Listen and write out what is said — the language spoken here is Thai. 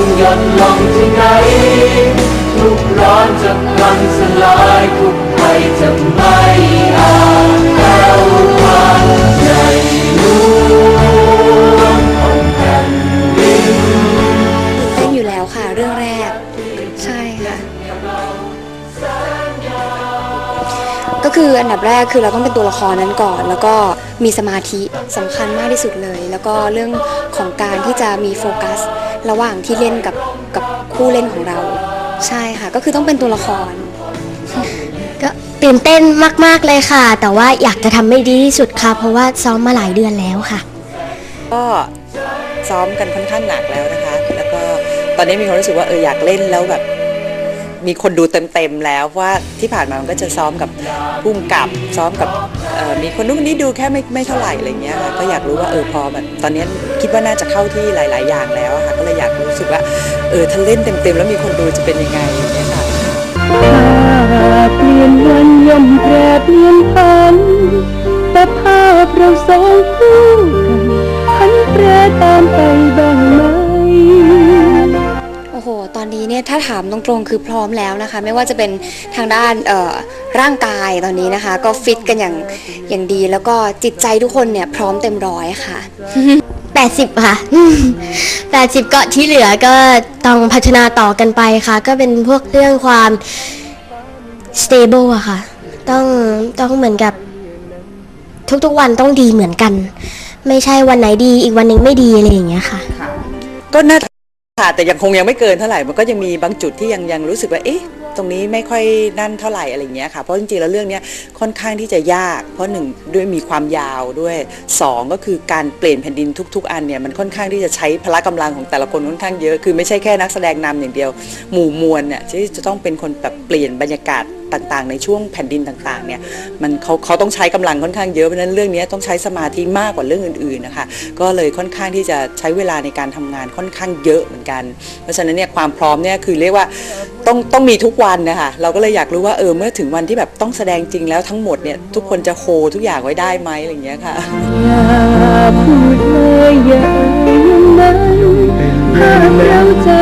องค์หยดลงที่ไหน ทุกร้อนจะพลันสลายทุกภัยจะไม่อาจแผ่วพรานในหลวงของแผ่นดินเต้นอยู่แล้วค่ะเรื่องแรก ใช่ค่ะ ก็คืออันดับแรกคือเราต้องเป็นตัวละครนั้นก่อน แล้วก็มีสมาธิสำคัญมากที่สุดเลย แล้วก็เรื่องของการที่จะมีโฟกัส ระหว่างที่เล่นกับกับคู่เล่นของเรา ใช่ค่ะ ก็คือต้องเป็นตัวละคร ก็ตื่นเต้นมาก ๆ เลยค่ะ แต่ว่าอยากจะทำให้ดีที่สุดค่ะ เพราะว่าซ้อมมาหลายเดือนแล้วค่ะ ก็ซ้อมกันค่อนข้างหนักแล้วนะคะ แล้วก็ตอนนี้มีความรู้สึกว่าเอออยากเล่นแล้วแบบ มีคนดูเต็มๆแล้วเพราะว่าที่ผ่านมามันก็จะซ้อมกับพุ่มกับซ้อมกับมีคนนู้นนี้ดูแค่ไม่ไม่เท่าไหร่อะไรเงี้ยค่ะก็อยากรู้ว่าเออพอแบบตอนนี้คิดว่าน่าจะเข้าที่หลาย ๆ อย่างแล้วค่ะก็เลยอยากรู้สึกว่าเออถ้าเล่นเต็มๆแล้วมีคนดูจะเป็นยังไงอย่างเงี้ยค่ะเปลี่ยนวันย่อมแปรเปลี่ยนพัน เนี่ยถ้าถามตรงๆคือพร้อมแล้วนะคะ ไม่ว่าจะเป็นทางด้านเอ่อร่างกายตอนนี้นะคะ ก็ฟิตกันอย่างอย่างดี แล้วก็จิตใจทุกคนเนี่ยพร้อมเต็มร้อยค่ะ 80 ค่ะ 80 ก็ที่เหลือก็ต้องพัฒนาต่อกันไปค่ะ ก็เป็นพวกเรื่องความ stable อะค่ะ ต้องต้องเหมือนกับทุกๆวันต้องดีเหมือนกัน ไม่ใช่วันไหนดีอีกวันหนึ่งไม่ดีอะไรอย่างเงี้ยค่ะ ก็น่า ค่ะแต่ยังคงยังไม่เกินเท่าไหร่มันก็ยังมีบางจุดที่ยังยังรู้สึกว่าเอ๊ะตรงนี้ไม่ค่อยนั่นเท่าไหร่อะไรอย่างเงี้ยค่ะเพราะจริงๆแล้วเรื่องเนี้ยค่อนข้างที่จะยาก เพราะหนึ่งด้วยมีความยาวด้วยสองก็คือการเปลี่ยนแผ่นดินทุก ๆ อันเนี่ยมันค่อนข้างที่จะใช้พละกำลังของแต่ละคนค่อนข้างเยอะคือไม่ใช่แค่นักแสดงนำอย่างเดียว หมู่มวลเนี่ยที่จะต้องเป็นคนแบบเปลี่ยนบรรยากาศ ต่างๆ ในช่วงแผ่นดินต่างๆเนี่ยมันเขาเขาต้องใช้กำลังค่อนข้างเยอะเพราะนั้นเรื่องนี้ต้องใช้สมาธิมากกว่าเรื่องอื่นๆนะคะก็เลยค่อนข้างที่จะใช้เวลาในการทำงานค่อนข้างเยอะเหมือนกัน เพราะฉะนั้นเนี่ยความพร้อมเนี่ยคือเรียกว่าต้องต้องมีทุกวันนะคะเราก็เลยอยากรู้ว่าเออเมื่อถึงวันที่แบบต้องแสดงจริงแล้วทั้งหมดเนี่ยทุกคนจะโคทุกอย่างไว้ได้ไหมอะไรอย่างเงี้ยค่ะถ้าเราจะ